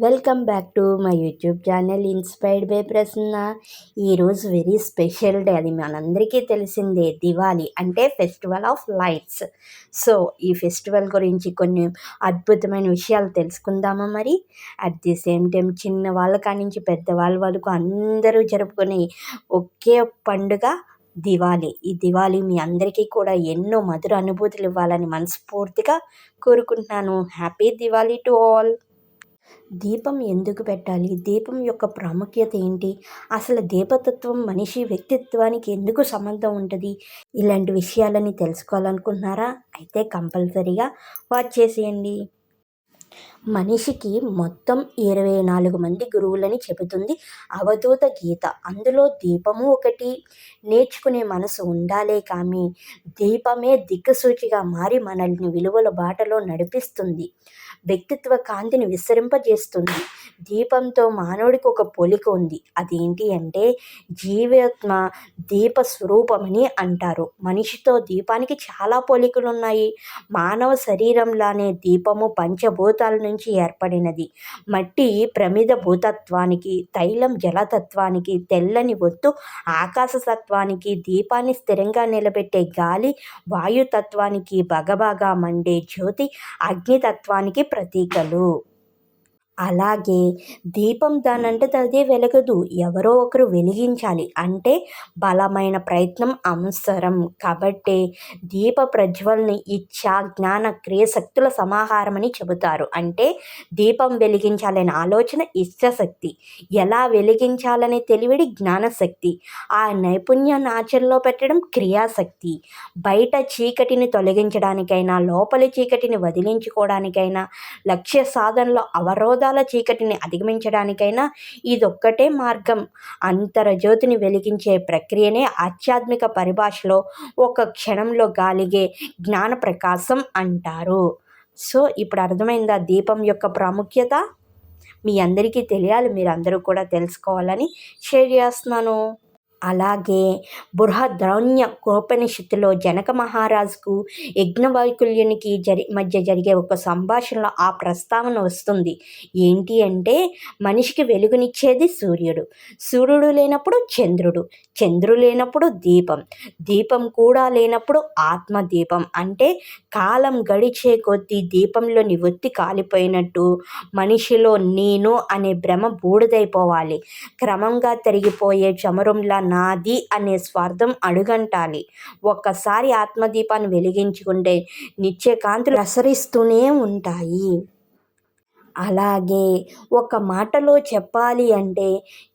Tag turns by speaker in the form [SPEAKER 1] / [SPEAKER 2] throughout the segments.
[SPEAKER 1] Welcome back to my YouTube channel inspired by Prasanna. ఈరోజు very special day. అది మనందరికీ తెలిసిందే దివాళీ అంటే ఫెస్టివల్ ఆఫ్ లైట్స్. సో ఈ ఫెస్టివల్ గురించి కొన్ని అద్భుతమైన విషయాలు తెలుసుకుందామా మరి? అట్ ది సేమ్ టైం చిన్న వాళ్ళ కాడి నుంచి పెద్దవాళ్ళ వరకు అందరూ జరుపుకునే ఒకే పండుగ దివాళీ. ఈ దివాళీ మీ అందరికీ కూడా ఎన్నో మధుర అనుభూతులు ఇవ్వాలని మనస్ఫూర్తిగా కోరుకుంటున్నాను. Happy Diwali to all! దీపం ఎందుకు పెట్టాలి? దీపం యొక్క ప్రాముఖ్యత ఏంటి? అసలు దీపతత్వం మనిషి వ్యక్తిత్వానికి ఎందుకు సంబంధం ఉంటుంది? ఇలాంటి విషయాలని తెలుసుకోవాలనుకుంటున్నారా? అయితే కంపల్సరీగా వాచ్ చేసేయండి. మనిషికి మొత్తం ఇరవై నాలుగు మంది గురువులని చెబుతుంది అవధూత గీత. అందులో దీపము ఒకటి. నేర్చుకునే మనసు ఉండాలే కానీ దీపమే దిక్కుసూచిగా మారి మనల్ని విలువల బాటలో నడిపిస్తుంది. వ్యక్తిత్వ కాంతిని విస్తరింపజేస్తుంది. దీపంతో మానవుడికి ఒక పోలిక ఉంది. అదేంటి అంటే జీవాత్మ దీప స్వరూపమని అంటారు. మనిషితో దీపానికి చాలా పోలికలు ఉన్నాయి మానవ శరీరంలానే దీపము పంచభూతాల నుంచి ఏర్పడినది. మట్టి ప్రమిద భూతత్వానికి తైలం జలతత్వానికి తెల్లని ఒత్తు ఆకాశతత్వానికి దీపాన్ని స్థిరంగా నిలబెట్టే గాలి వాయుతత్వానికి బగబగా మండే జ్యోతి అగ్నితత్వానికి ప్రతీకలు. అలాగే దీపం దానంతట అదే వెలగదు. ఎవరో ఒకరు వెలిగించాలి. అంటే బలమైన ప్రయత్నం అవసరం. కాబట్టి దీప ప్రజ్వల్ని ఇచ్చా జ్ఞాన క్రియశక్తుల సమాహారమని చెబుతారు. అంటే దీపం వెలిగించాలనే ఆలోచన ఇష్టశక్తి. ఎలా వెలిగించాలనే తెలివిడి జ్ఞానశక్తి. ఆ నైపుణ్యాన్ని ఆచరణలో పెట్టడం క్రియాశక్తి. బయట చీకటిని తొలగించడానికైనా లోపలి చీకటిని వదిలించుకోవడానికైనా లక్ష్య సాధనలో అవరోధ అంధకారాల చీకటిని అధిగమించడానికైనా ఇదొక్కటే మార్గం. అంతరజ్యోతిని వెలిగించే ప్రక్రియనే ఆధ్యాత్మిక పరిభాషలో ఒక క్షణంలో గాలిగే జ్ఞాన ప్రకాశం అంటారు. సో ఇప్పుడు అర్థమైందా దీపం యొక్క ప్రాముఖ్యత? మీ అందరికీ తెలియాలి మీరు అందరూ కూడా తెలుసుకోవాలని షేర్ చేస్తున్నాను. అలాగే బృహద్రౌణ్య కోపనిషత్తులో జనక మహారాజుకు యజ్ఞవైకుల్యునికి జరి మధ్య జరిగే ఒక సంభాషణలో ఆ ప్రస్తావన వస్తుంది. ఏంటి అంటే మనిషికి వెలుగునిచ్చేది సూర్యుడు. సూర్యుడు లేనప్పుడు చంద్రుడు. చంద్రుడు లేనప్పుడు దీపం. దీపం కూడా లేనప్పుడు ఆత్మదీపం. అంటే కాలం గడిచే కొద్దీ దీపంలోని ఒత్తి కాలిపోయినట్టు మనిషిలో నేను అనే భ్రమ బూడిదైపోవాలి. క్రమంగా తరిగిపోయే చమరంలా నాది అనే స్వార్థం అడుగంటాలి. ఒక్కసారి ఆత్మదీపాన్ని వెలిగించుకుంటే నిత్య కాంతులు ప్రసరిస్తూనే ఉంటాయి. అలాగే ఒక మాటలో చెప్పాలి అంటే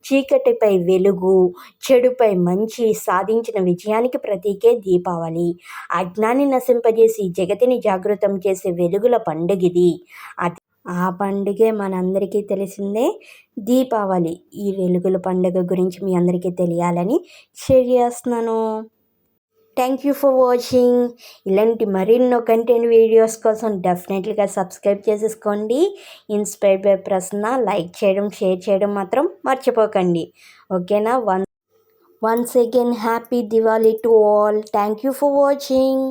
[SPEAKER 1] చీకటిపై వెలుగు చెడుపై మంచి సాధించిన విజయానికి ప్రతీకే దీపావళి. అజ్ఞాన్ని నశింపజేసి జగతిని జాగృతం చేసే వెలుగుల పండుగిది. అది ఆ పండుగే మనందరికీ తెలిసిందే. దీపావళి. ఈ వెలుగుల పండుగ గురించి మీ అందరికీ తెలియాలని షేర్ చేస్తున్నాను. థ్యాంక్ యూ ఫర్ వాచింగ్ ఇలాంటి మరెన్నో కంటెంట్ వీడియోస్ కోసం డెఫినెట్లీగా సబ్స్క్రైబ్ చేసేసుకోండి. ఇన్స్పైర్ బై ప్రసన్న లైక్ చేయడం షేర్ చేయడం మాత్రం మర్చిపోకండి. ఓకేనా? One once again happy Diwali to all thank you for watching